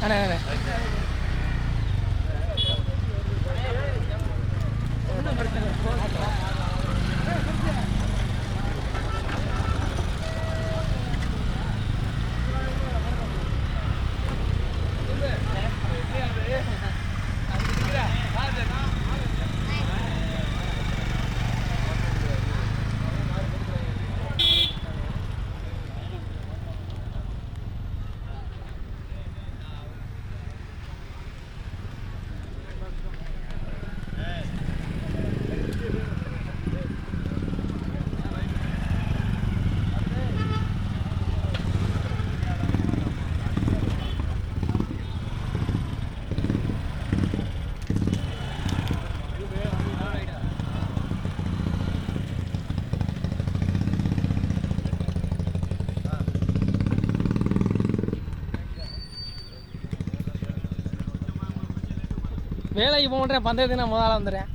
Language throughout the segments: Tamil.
あれあれ。வேலைக்கு போகன்றேன் பந்தயத்துக்கு நான் முதல்ல வந்துடுறேன்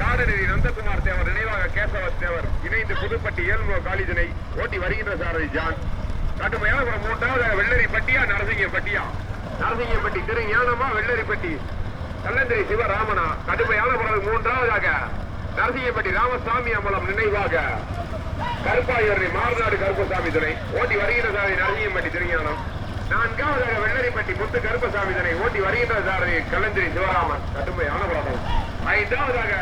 காடநெறி நந்தகுமார் தேவர் நினைவாக கேசவ தேவர் இணைந்து புதுப்பட்டி ஏழ்முக காலேஜினை ஓட்டி வருகின்ற சாரதி ஜான். கட்டுமையான ஒரு மூன்றாவது வெள்ளரிப்பட்டியா நரசிங்கப்பட்டியா. நரசிங்கப்பட்டி திரு ஞானமா வெள்ளரிப்பட்டி கல்லந்திரி சிவராமனா. கடுமையான பிறகு மூன்றாவதாக நரசிங்கப்பட்டி ராமசாமி அம்பலம் நினைவாக கருப்பாயூரணி மாறுநாடு கருப்பசாமி துணை ஓட்டி வருகின்ற சாரதி நரசிங்கப்பட்டி திருஞானம். நான்காவதாக வெள்ளரிப்பட்டி முத்து கருப்பசாமி துணை ஓட்டி வருகின்ற சாரதி கல்லந்திரி சிவராமன். கடுமையான பிறகு ஐந்தாவதாக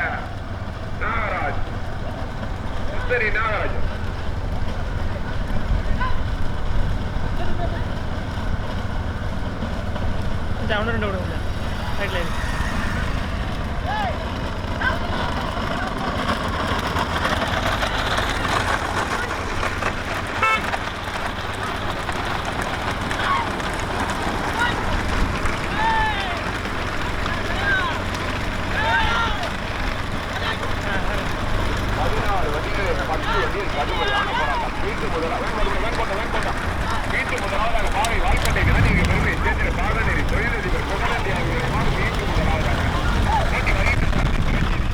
நாகராஜ். முத்தரி நாகராஜ். அவனும் ரெண்டு விடுங்க ரைட்ல பதினாறு வண்டிகளில் பத்து வண்டியில் கடுமையான போராட்டம் வீட்டு முதல் வேண்பட்ட வேண்பட்ட வீட்டு முதலாவதாக பாவை வாய்ப்பட்டை நாட்டிற்கு பெருமை சேர்ந்த பாடநெறி தொழிலதிபர் புகழந்தியாக வீட்டு முதலாவதாக ஓட்டி வருகின்ற சாரதி சிரஞ்சீவி.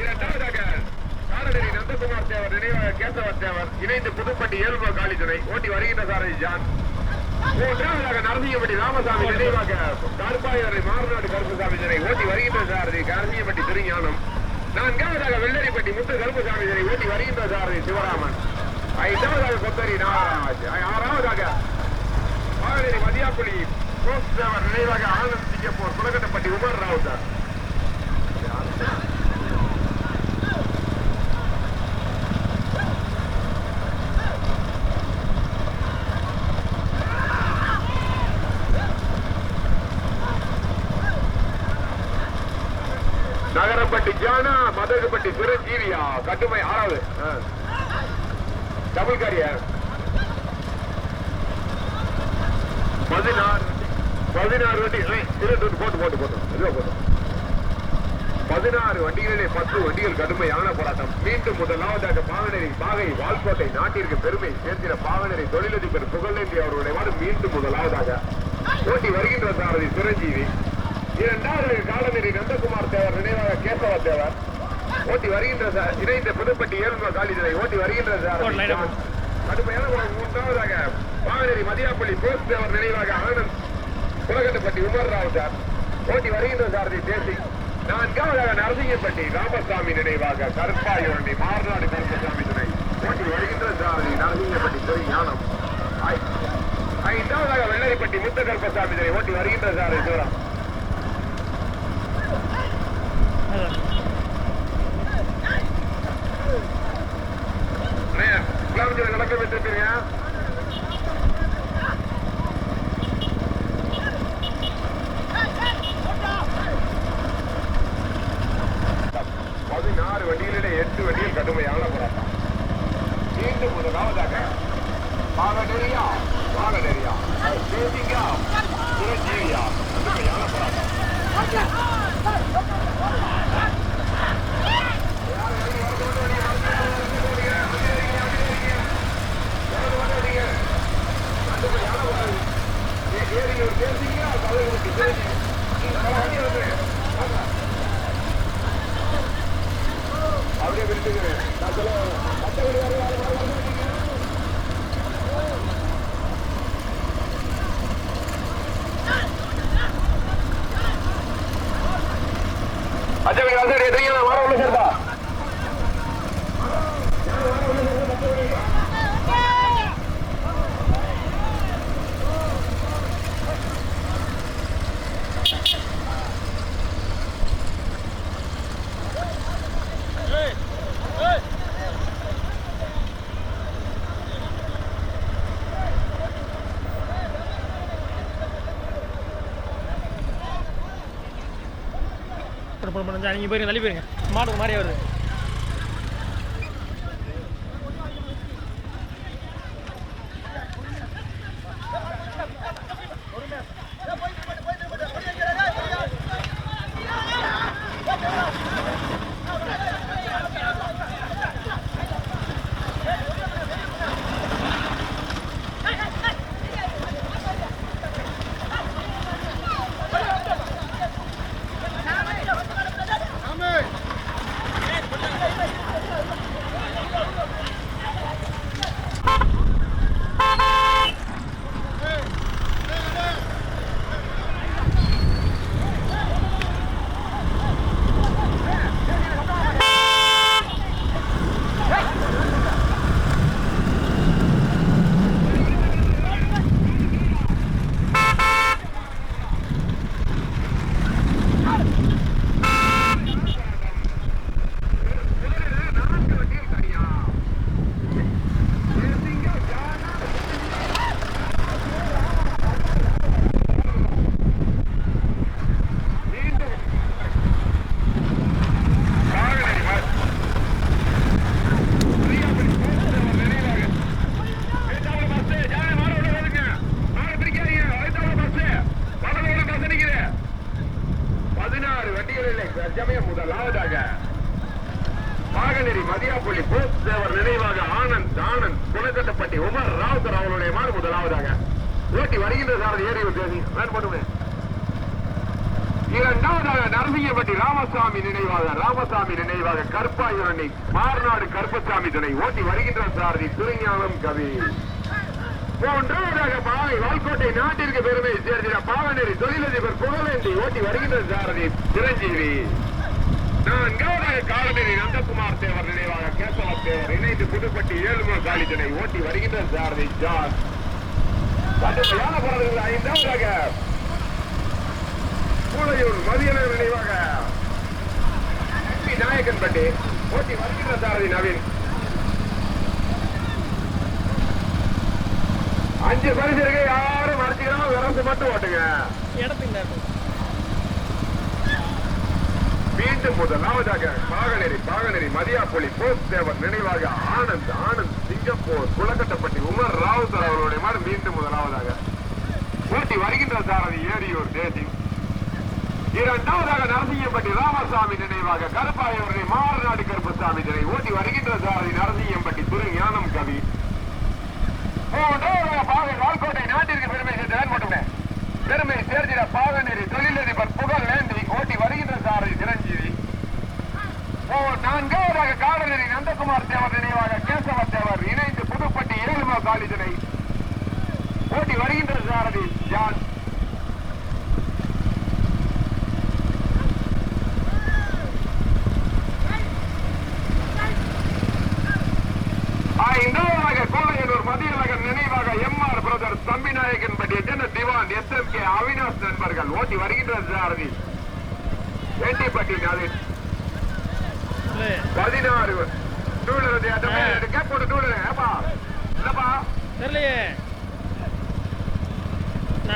இரண்டாவதாக காரநெறி தேவர் நினைவாக கேசவர் தேவர் இணைந்து புதுப்பட்டி ஏழும காலித்துறை ஓட்டி வருகின்ற சாரதி ஜான். மூன்றாவதாக நரசிங்கப்பட்டி ராமசாமி நினைவாக கருப்பாயரை மாறுநாடு கருப்புசாமி சிறை ஓட்டி வருகின்ற சாரதி நரசிங்கப்பட்டி திருஞானம். நான்காவதாக வெள்ளரிப்பட்டி முத்து கருப்புசாமி சிறை ஓட்டி வருகின்ற சாரதி சிவராமன். ஐந்தாவதாக கொத்தரி நாகராஜ். ஆறாவதாக மதியாக்குழி மதியாப்புலி நினைவாக ஆனந்த் சிங்கப்பூர் குலகட்டப்பட்டி உமர் ராவ் சார் நகரப்பட்டி ஜானா மதகுப்பட்டி சிரஞ்சீவியா கட்டுமை ஆறாவது. டபுள் காரியா பதினாறு பதினாறு வண்டி. வண்டி போட்டு போட்டு போட்டு. இதுவா போட்டு. பதினாறு வண்டிகளிலே பத்து வண்டிகள் கடுமையான போராட்டம். மீண்டும் முதலாவதாக பாகனரி பாகை வால்கோட்டை நாட்டிற்கு பெருமை சேர்த்திட பாகனரி தொழிலதிபர் புகழேந்தி அவர்களுடைய மீண்டும் முதலாவதாக. ஓட்டி வருகின்ற சாரதி சிரஞ்சீவி. இரண்டாவது காலநெறி நந்தகுமார் தேவர் நினைவாக கேசவ தேவர். ஓட்டி வருகின்ற சா- இணைந்த புதுப்பட்டி ஏழும காலிதனை ஓட்டி வருகின்ற. ஜான். கடுமையான மூன்றாவதாக பாகனரி மதியாப்பள்ளி போஸ் தேவர் நினைவாக ஆனந்த் குலகட்டப்பட்டி உமர் ராவ் சார். ஓட்டி வருகின்ற சாரதி தேசி. நான்காவதாக நரசிங்கப்பட்டி ராமசாமி நினைவாக கருப்பாயுரணி மாறுநாடு கருப்பசாமி துணை. ஓட்டி வருகின்ற சாரதி நரசிங்கப்பட்டி துறை ஞானம். ஐந்தாவதாக வெள்ளரிப்பட்டி முத்த கருப்பசாமி துணை. ஓட்டி வருகின்ற சாரதி சிவராம். பதினாறு வண்டிகளிலே எட்டு வண்டியில் கடுமையான போராட்டம். மீண்டும் முதலாவதாக பாகநெறியா আমাদের এটা சார் நீங்கள் போயிருங்க தள்ளி போயிருங்க. மாடு மாதிரியே வருது. இதனை ஓட்டி வருகின்ற சாரதி திருஞானம் கவி. மூன்றாவதாக பாவை வால்கோட்டை நாட்டிற்கு பெருமை சேர்ந்த பாவநெறி தொழிலதிபர் புகழேந்தி ஓட்டி வருகின்ற சாரதி சிரஞ்சீவி. நான்காவதாக காலநெறி நந்தகுமார் தேவர் நினைவாக கேசவ தேவர் இணைந்து புதுப்பட்டி ஏழுமோ காலிஜனை ஓட்டி வருகின்ற சாரதி ஜான். கடுமையான போராட்டங்கள் ஐந்தாவதாக கூலையூர் மதியனர் நினைவாக. நாயக்கன்பட்டி ஓட்டி வருகின்ற சாரதி நவீன். அஞ்சு பரிசு இருக்கு யாரும் மறைச்சிக்கிறோம் விரசு மட்டும் ஓட்டுங்க. நேரம் மீண்டும் முதலாவதாக பாகநெறி பாகநெறி மதியாப்பொலி போஸ் தேவர் நினைவாக ஆனந்த் ஆனந்த் சிங்கப்பூர் குளக்கட்டப்பட்டி உமர் ராவுத்தர் அவர்களுடைய மாடு மீண்டும் முதலாவதாக. ஓட்டி வருகின்ற சாரதி ஏரியூர் தேசி. இரண்டாவதாக நரசிங்கம்பட்டி ராமசாமி நினைவாக கருப்பாயூரணி மாறுநாடு கருப்பசாமி தினை ஓட்டி வருகின்ற சாரதி நரசிங்கம்பட்டி திரு ஞானம் கவி. மூன்றாவதாக பாகை வால்கோட்டை நாட்டிற்கு பெருமை சேர்ந்த மட்டுமே. பெருமை சேர்த்திட பாகநெறி தொழிலதிபர் புகழ் நேந்தி ஓட்டி வருகின்ற சாரதி சிரஞ்சீவி. ஓ நான்காவதாக காவலரி நந்தகுமார் தேவர் நினைவாக கேசவ தேவர் இணைந்து புதுப்பட்டி ஏழுமா காலிதனை ஓட்டி வருகின்ற சாரதி ஜான் ஐந்தாவதாக கோலையனூர் மதியழகன் நினைவாக எம்ஆர் பிரதர் தம்பிநாயகன் பட்டிய ஜன Diwan S M K Avinash நண்பர்கள். ஓட்டி வருகின்ற சாரதி. வேண்டிப்பட்டி இல்லை. பதினாறு. டூலர் கேப் போட்டு டூலர் ஏப்பா இல்லப்பா தெரியலையே. என்ன?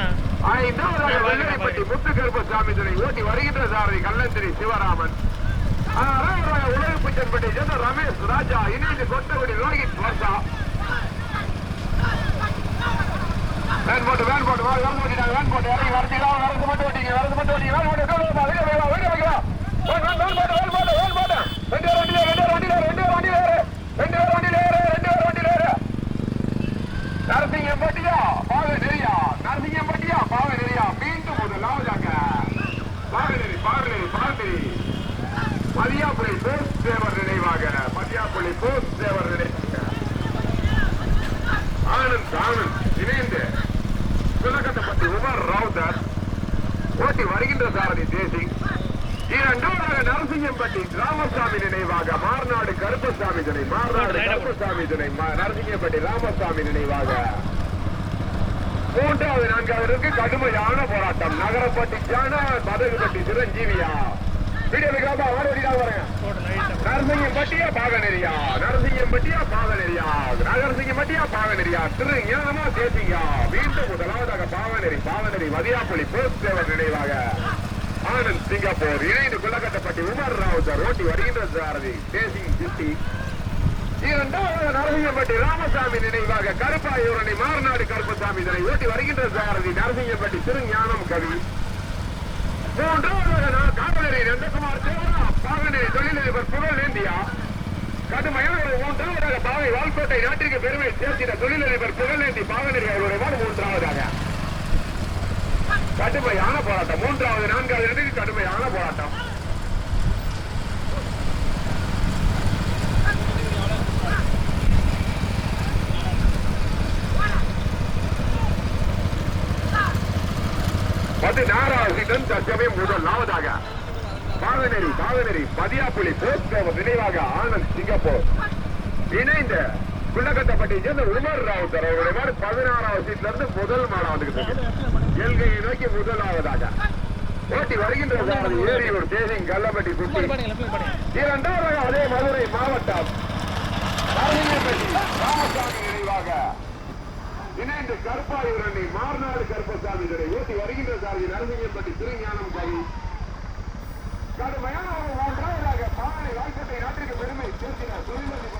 ஐந்தாவதாக வெள்ளரிப்பட்டி முத்து கருப்பசாமி துணை ஓட்டி வருகின்ற சாரதி கல்லந்திரி சிவராமன். ஆறாவதாக உலக பிச்சன்பட்டி ஜன ரமேஷ் ராஜா இணைந்து கொட்டகுடி ரோஹித் வர்ஷா வேன் போட்டு வேன் போட்டு வா இறங்கி வரச்சிங்களா வரது மட்டும் ஓட்டிங்க வரது மட்டும் ஓட்டிங்க வேன் போட்டு வேன் போட்டு வெளியே வைக்கலாம் வெளியே வைக்கலாம் வேன் வேன் வேன் போட்டு வேன் போட்டு வேன் போட்டு ரெண்டு பேர் வண்டியில ரெண்டு பேர் வண்டியில ரெண்டு பேர் வண்டியில ஏறு ரெண்டு பேர் வண்டியில ஏறு ரெண்டு பேர் வண்டியில ஏறு நரசிங்கம் பட்டியா பாக நெறியா நரசிங்கம் பட்டியா பாக நெறியா மீண்டும் முதலாவதாக பாகநெறி பாகநெறி பாகநெறி மதியாப்புளி போஸ் தேவர் நினைவாக மதியாப்புளி போஸ் தேவர் நினைவாக ஆனந்த் ஆனந்த் இணைந்து சுலகட்டப்பட்டி உமர் ராவுதர் ஓட்டி வருகின்ற சாரதி தேசி இரண்டாவதாக நரசிங்கம்பட்டி ராமசாமி நினைவாக மார்நாடு கருப்பசாமி கருப்பசாமி துணை ம- ராமசாமி நினைவாக மூன்றாவது நான்காவதற்கு கடுமையான போராட்டம் நகரப்பட்டி ஜான மதகுபட்டி சிரஞ்சீவியா வரேன் நரசிங்கம்பட்டியா பாகநெறியா நரசிங்கம்பட்டியா பாகநெறியா பாகநெறியா திரு ஞானமா தேசிங்கா மீண்டும் முதலாவதாக பாவநெறி பாவநெறி மதியாப்பள்ளி போஸ்ட் நினைவாக ஆனந்த் சிங்கப்பூர் இணைந்து குள்ளக்கட்டப்பட்டி உமர் ராவுத்தர் ஓட்டி வருகின்ற சாரதி. தேசிங் சிட்டி. நரசிங்கப்பட்டி ராமசாமி நினைவாக கருப்பாயூரணி மாறுநாடு கருப்பசாமி இதனை ஓட்டி வருகின்ற சாரதி நரசிங்கப்பட்டி திருஞானம் கவி. மூன்றாவது காவலரி நந்தகுமார் தேவரா பாகநெறி தொழிலதிபர் புகழ் இந்தியா கடுமையான ஒரு மூன்றாவதாக பாவை வால்கோட்டை நாட்டிற்கு பெருமை சேர்த்திட தொழிலதிபர் புகழேந்தி பாகனரி அவருடைய மாடு மூன்றாவதாக. கடுமையான போராட்டம். மூன்றாவது நான்காவது கடுமையான போராட்டம். பதினாறாவது இடம் தற்சமயம் முதலாவதாக. பாவனரி பாவனரி பதியாப்புலி போஸ்ட் நினைவாக ஆனந்த் சிங்கப்பூர். இணைந்த குள்ளக்கட்டப்பட்டி சேர்ந்த உமர் ராவுத்தர் அவருடைய மாதிரி பதினாறாவது சீட்ல இருந்து முதல் மாடா வந்துகிட்டு எல்கையை நோக்கி முதலாவதாக. ஓட்டி வருகின்ற சாரதி ஏரியூர் தேசிங் கல்லப்பட்டி குட்டி. இரண்டாவதாக அதே மதுரை மாவட்டம் நினைவாக. இணைந்து கருப்பாயூரணி மார்நாடு கருப்பசாமி துறை ஊட்டி வருகின்ற சாரதி நரசிங்கம்பட்டி திருஞானம் கவி கடுமையான ஒரு மூன்றாவதாக பானை வாய்க்கட்டை நாட்டிற்கு பெருமை சேர்க்கிறார் தொழிலதிபர்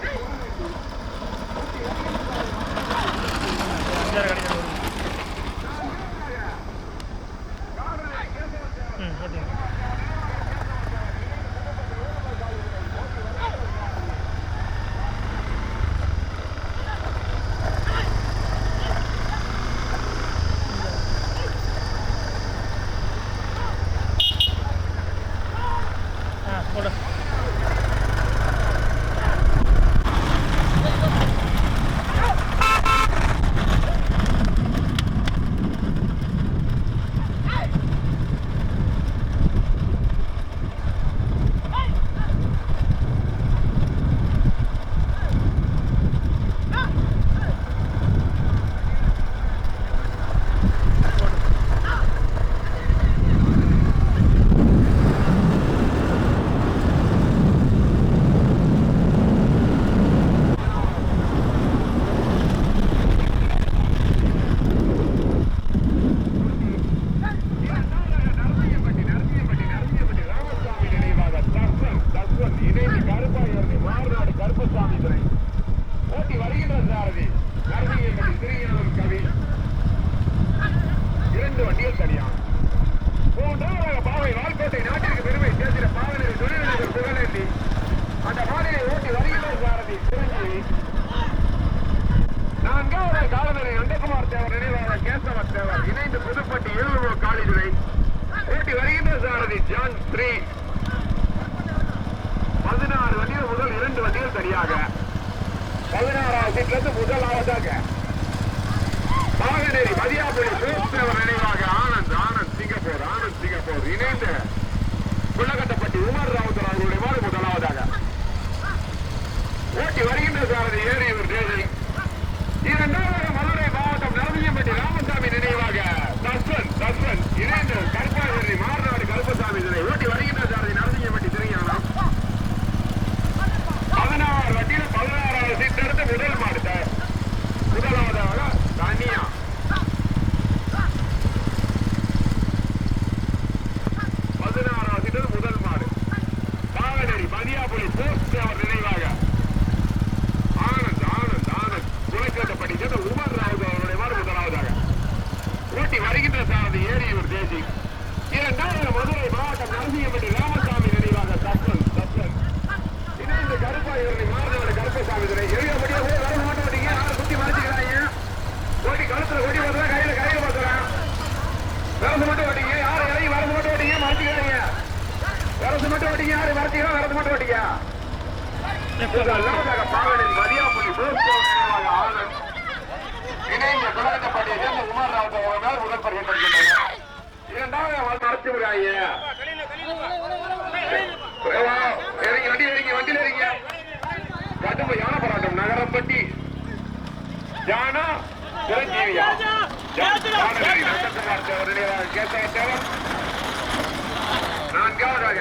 இணைந்த தொடர்பட்டியை சேர்ந்த உமர் ராவ் அவர்களால் உடல் பரிசீலிக்கின்றனர் இரண்டாவது நடத்தி விடாங்க இறங்கி வண்டியில் இறங்கி வண்டியில் இறங்க கடும்பு யானை போராட்டம் நகரப்பட்டி யானா சிரஞ்சீவியா நான்காவதாக